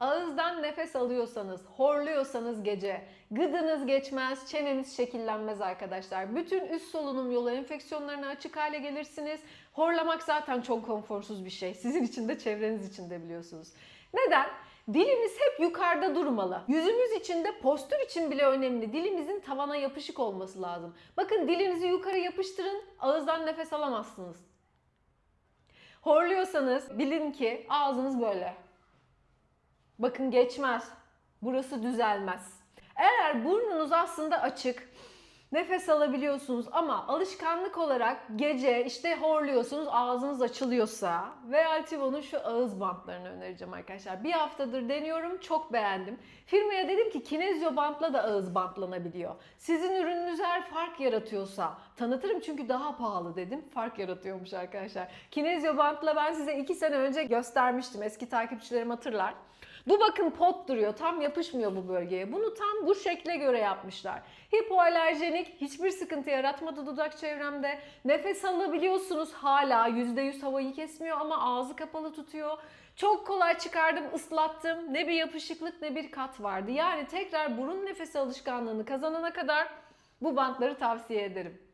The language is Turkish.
Ağızdan nefes alıyorsanız, horluyorsanız gece, gıdınız geçmez, çeneniz şekillenmez arkadaşlar. Bütün üst solunum yolu enfeksiyonlarına açık hale gelirsiniz. Horlamak zaten çok konforsuz bir şey. Sizin için de çevreniz için de biliyorsunuz. Neden? Dilimiz hep yukarıda durmalı. Yüzümüz için de postür için bile önemli. Dilimizin tavana yapışık olması lazım. Bakın dilinizi yukarı yapıştırın, ağızdan nefes alamazsınız. Horluyorsanız bilin ki ağzınız böyle. Bakın geçmez. Burası düzelmez. Eğer burnunuz aslında açık, nefes alabiliyorsunuz ama alışkanlık olarak gece işte horluyorsunuz ağzınız açılıyorsa ve Altivo'nun şu ağız bantlarını önereceğim arkadaşlar. Bir haftadır deniyorum çok beğendim. Firmaya dedim ki kinezyo bantla da ağız bantlanabiliyor. Sizin ürününüz eğer fark yaratıyorsa tanıtırım çünkü daha pahalı dedim. Fark yaratıyormuş arkadaşlar. Kinezyo bantla ben size 2 sene önce göstermiştim. Eski takipçilerim hatırlar. Bu bakın pot duruyor. Tam yapışmıyor bu bölgeye. Bunu tam bu şekle göre yapmışlar. Hipoalerjenik, hiçbir sıkıntı yaratmadı dudak çevremde. Nefes alabiliyorsunuz hala. %100 havayı kesmiyor ama ağzı kapalı tutuyor. Çok kolay çıkardım, ıslattım. Ne bir yapışıklık ne bir kat vardı. Yani tekrar burun nefesi alışkanlığını kazanana kadar bu bantları tavsiye ederim.